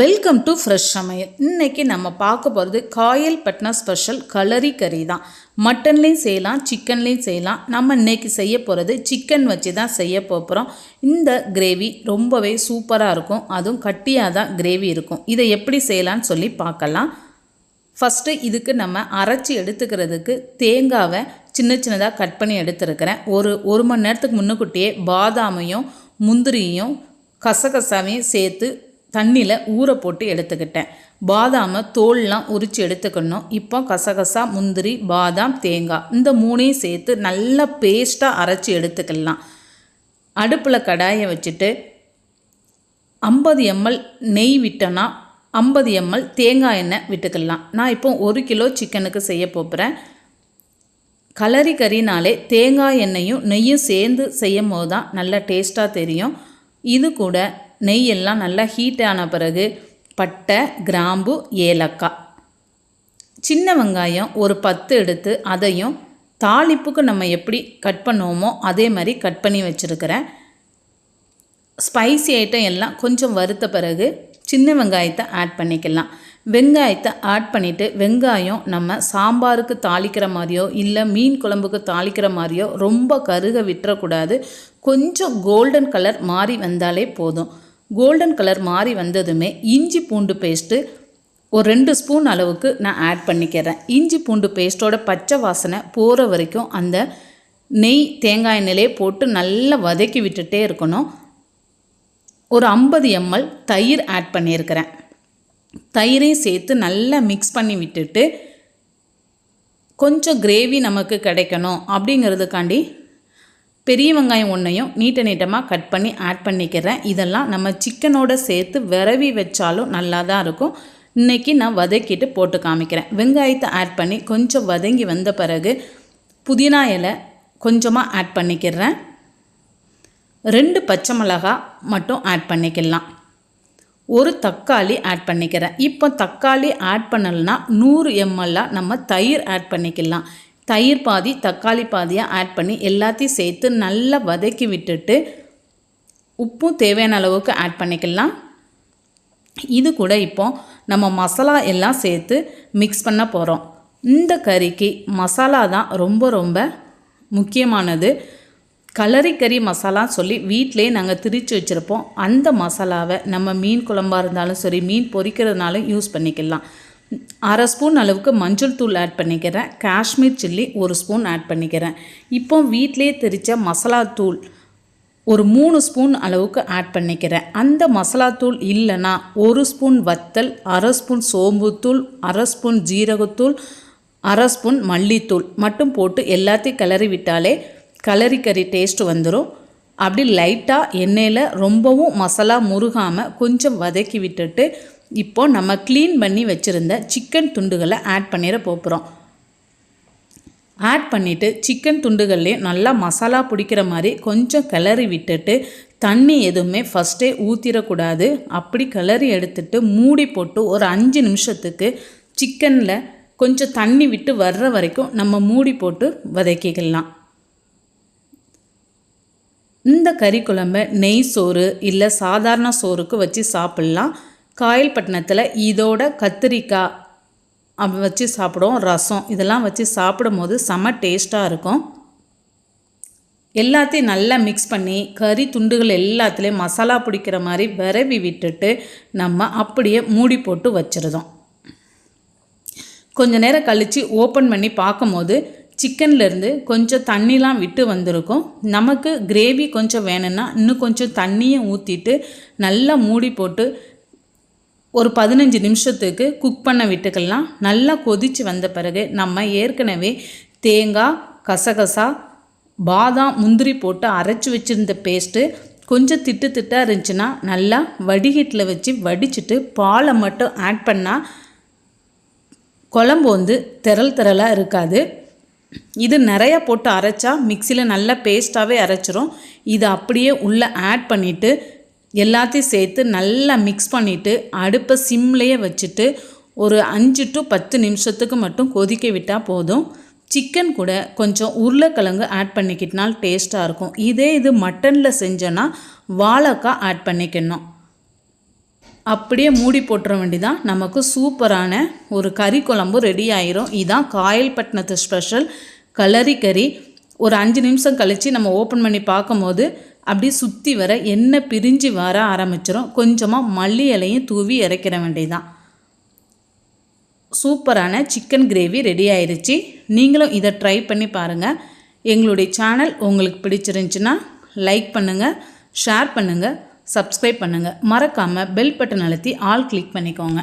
Welcome to fresh சமையல் இன்னைக்கு நம்ம பார்க்க போகிறது காயல் பட்னா ஸ்பெஷல் கலரி கறி தான். மட்டன்லேயும் செய்யலாம் சிக்கன்லேயும் செய்யலாம். நம்ம இன்றைக்கி செய்ய போகிறது சிக்கன் வச்சு தான் செய்ய போகிறோம் இந்த கிரேவி ரொம்பவே சூப்பராக இருக்கும். அதுவும் கட்டியாக தான் கிரேவி இருக்கும். இதை எப்படி செய்யலான்னு சொல்லி பார்க்கலாம். ஃபஸ்ட்டு இதுக்கு நம்ம அரைச்சி எடுத்துக்கிறதுக்கு தேங்காவை சின்ன சின்னதாக கட் பண்ணி எடுத்துருக்கிறேன். ஒரு ஒரு மணி நேரத்துக்கு முன்னுக்குட்டியே பாதாமையும் முந்திரியும் கசகசாவையும் சேர்த்து தண்ணியில் ஊற போட்டு எடுத்துக்கிட்டேன். பாதாமை தோல்லாம் உரித்து எடுத்துக்கணும். இப்போ கசகசா முந்திரி பாதாம் தேங்காய் இந்த மூணையும் சேர்த்து நல்லா பேஸ்ட்டாக அரைச்சி எடுத்துக்கலாம். அடுப்பில் கடாயை வச்சுட்டு ஐம்பது எம்எல் நெய் விட்டோன்னா ஐம்பது எம்எல் தேங்காய் எண்ணெய் விட்டுக்கலாம். நான் இப்போ ஒரு கிலோ சிக்கனுக்கு செய்ய போகிறேன் கலரி கறினாலே தேங்காய் எண்ணெயும் நெய்யும் சேர்ந்து செய்யும் போது தான் நல்லா டேஸ்ட்டாக தெரியும். இது கூட நெய் எல்லாம் நல்லா ஹீட் ஆன பிறகு பட்டை கிராம்பு ஏலக்காய். சின்ன வெங்காயம் ஒரு பத்து எடுத்து அதையும் தாளிப்புக்கு நம்ம எப்படி கட் பண்ணுவோமோ அதே மாதிரி கட் பண்ணி வச்சுருக்கிறேன். ஸ்பைசி ஐட்டம் எல்லாம் கொஞ்சம் வறுத்த பிறகு சின்ன வெங்காயத்தை ஆட் பண்ணிக்கலாம். வெங்காயத்தை ஆட் பண்ணிவிட்டு வெங்காயம் நம்ம சாம்பாருக்கு தாளிக்கிற மாதிரியோ இல்லை மீன் குழம்புக்கு தாளிக்கிற மாதிரியோ ரொம்ப கருக விட்டுறக்கூடாது. கொஞ்சம் கோல்டன் கலர் மாறி வந்தாலே போதும். கோல்டன் கலர் மாறி வந்ததுமே இஞ்சி பூண்டு பேஸ்ட்டு ஒரு ரெண்டு ஸ்பூன் அளவுக்கு நான் ஆட் பண்ணிக்கிறேன். இஞ்சி பூண்டு பேஸ்ட்டோட பச்சை வாசனை போகிற வரைக்கும் அந்த நெய் தேங்காய் எண்ணெயிலே போட்டு நல்லா வதக்கி விட்டுட்டே இருக்கணும். ஒரு ஐம்பது எம்எல் தயிர் ஆட் பண்ணியிருக்கிறேன். தயிரையும் சேர்த்து நல்லா மிக்ஸ் பண்ணி விட்டுட்டு கொஞ்சம் கிரேவி நமக்கு கிடைக்கணும் அப்படிங்கிறதுக்காண்டி பெரிய வெங்காயம் ஒன்றையும் நீட்ட நீட்டமாக கட் பண்ணி ஆட் பண்ணிக்கிறேன். இதெல்லாம் நம்ம சிக்கனோட சேர்த்து விரவி வச்சாலும் நல்லா தான் இருக்கும். இன்றைக்கி நான் வதக்கிட்டு போட்டு காமிக்கிறேன். வெங்காயத்தை ஆட் பண்ணி கொஞ்சம் வதங்கி வந்த பிறகு புதினா இலை கொஞ்சமாக ஆட் பண்ணிக்கிறேன். ரெண்டு பச்சை மிளகா மட்டும் ஆட் பண்ணிக்கலாம். ஒரு தக்காளி ஆட் பண்ணிக்கிறேன். இப்போ தக்காளி ஆட் பண்ணலைன்னா நூறு எம்எல்லாக நம்ம தயிர் ஆட் பண்ணிக்கலாம். தயிர் பாதி தக்காளி பாதியாக ஆட் பண்ணி எல்லாத்தையும் சேர்த்து நல்லா வதக்கி விட்டுட்டு உப்பும் தேவையான அளவுக்கு ஆட் பண்ணிக்கலாம். இது கூட இப்போ நம்ம மசாலா எல்லாம் சேர்த்து மிக்ஸ் பண்ண போகிறோம் இந்த கறிக்கு மசாலா தான் ரொம்ப ரொம்ப முக்கியமானது. கலரி கறி மசாலா சொல்லி வீட்டிலே நாங்கள் திரித்து வச்சுருப்போம். அந்த மசாலாவை நம்ம மீன் குழம்பாக இருந்தாலும் சரி மீன் பொரிக்கிறதுனாலும் யூஸ் பண்ணிக்கலாம். அரை ஸ்பூன் அளவுக்கு மஞ்சள் தூள் ஆட் பண்ணிக்கிறேன். காஷ்மீர் சில்லி ஒரு ஸ்பூன் ஆட் பண்ணிக்கிறேன். இப்போ வீட்டிலே தெரித்த மசாலா தூள் ஒரு மூணு ஸ்பூன் அளவுக்கு ஆட் பண்ணிக்கிறேன். அந்த மசாலா தூள் இல்லைன்னா ஒரு ஸ்பூன் வத்தல் அரை ஸ்பூன் சோம்புத்தூள் அரை ஸ்பூன் ஜீரகத்தூள் அரை ஸ்பூன் மல்லித்தூள் மட்டும் போட்டு எல்லாத்தையும் கிளறி விட்டாலே கலரி கறி டேஸ்ட்டு வந்துடும் அப்படி லைட்டாக எண்ணெயில் ரொம்பவும் மசாலா முருகாமல் கொஞ்சம் வதக்கி விட்டுட்டு இப்போது நம்ம க்ளீன் பண்ணி வச்சுருந்த சிக்கன் துண்டுகளை ஆட் பண்ணிட போகிறோம் ஆட் பண்ணிவிட்டு சிக்கன் துண்டுகள்லேயும் நல்லா மசாலா பிடிக்கிற மாதிரி கொஞ்சம் கிளறி விட்டுட்டு தண்ணி எதுவுமே ஃபஸ்ட்டே ஊற்றிடக்கூடாது அப்படி கிளறி எடுத்துட்டு மூடி போட்டு ஒரு அஞ்சு நிமிஷத்துக்கு சிக்கனில் கொஞ்சம் தண்ணி விட்டு வர்ற வரைக்கும் நம்ம மூடி போட்டு வதக்கிக்கலாம். இந்த கறி குழம்பை நெய் சோறு இல்லை சாதாரண சோறுக்கு வச்சு சாப்பிட்லாம். காயல்பட்டினத்தில் இதோட கத்திரிக்காய் வச்சு சாப்பிடுவோம். ரசம். இதெல்லாம் வச்சு சாப்பிடும் போது செம டேஸ்ட்டாக இருக்கும். எல்லாத்தையும் நல்லா மிக்ஸ் பண்ணி கறி துண்டுகள் எல்லாத்துலேயும் மசாலா பிடிக்கிற மாதிரி விரவி விட்டுட்டு நம்ம அப்படியே மூடி போட்டு வச்சுருதோம். கொஞ்ச நேரம் கழித்து ஓப்பன் பண்ணி பார்க்கும்போது சிக்கன்லேருந்து கொஞ்சம் தண்ணிலாம் விட்டு வந்திருக்கும். நமக்கு கிரேவி கொஞ்சம் வேணும்னா இன்னும் கொஞ்சம் தண்ணியை ஊற்றிட்டு நல்லா மூடி போட்டு ஒரு பதினஞ்சு நிமிஷத்துக்கு குக் பண்ண விட்டுக்கலாம் நல்லா கொதித்து வந்த பிறகு நம்ம ஏற்கனவே தேங்காய் கசகசா பாதாம் முந்திரி போட்டு அரைச்சி வச்சுருந்த பேஸ்ட்டு கொஞ்சம் திட்டு திட்டாக இருந்துச்சுன்னா நல்லா வடிகட்டில் வச்சு வடிச்சிட்டு பாலை மட்டும் ஆட் பண்ணால் குழம்பு வந்து திரள் திரளாக இருக்காது. இது நிறையா போட்டு அரைச்சா மிக்சியில் நல்லா பேஸ்ட்டாகவே அரைச்சிரும். இதை அப்படியே உள்ளே ஆட் பண்ணிவிட்டு எல்லாத்தையும் சேர்த்து நல்லா மிக்ஸ் பண்ணிவிட்டு அடுப்பை சிம்லேயே வச்சுட்டு ஒரு அஞ்சு டு பத்து நிமிஷத்துக்கு மட்டும் கொதிக்க விட்டால் போதும். சிக்கன் கூட கொஞ்சம் உருளைக்கிழங்கு ஆட் பண்ணிக்கிட்டனால் டேஸ்ட்டாக இருக்கும். இதே இது மட்டனில் செஞ்சோன்னா வாழைக்காய் ஆட் பண்ணிக்கணும். அப்படியே மூடி போட்டுற வேண்டிதான். நமக்கு சூப்பரான ஒரு கறி குழம்பு ரெடி ஆயிரும். இதான் காயல்பட்டினத்து ஸ்பெஷல் கலரி கறி ஒரு அஞ்சு நிமிஷம் கழித்து நம்ம ஓப்பன் பண்ணி பார்க்கும்போது அப்படியே சுற்றி வர எண்ணெய் பிரிஞ்சு வர ஆரம்பிச்சிடும் கொஞ்சமாக மல்லி இலையும் தூவி இறக்கிற வேண்டியதான் சூப்பரான சிக்கன் கிரேவி ரெடி ஆயிடுச்சு நீங்களும் இதை ட்ரை பண்ணி பாருங்கள் எங்களுடைய சேனல் உங்களுக்கு பிடிச்சிருந்துச்சுன்னா லைக் பண்ணுங்கள் ஷேர் பண்ணுங்கள் சப்ஸ்கிரைப் பண்ணுங்கள் மறக்காமல் பெல் பட்டன் அழுத்தி ஆல் கிளிக் பண்ணிக்கோங்க.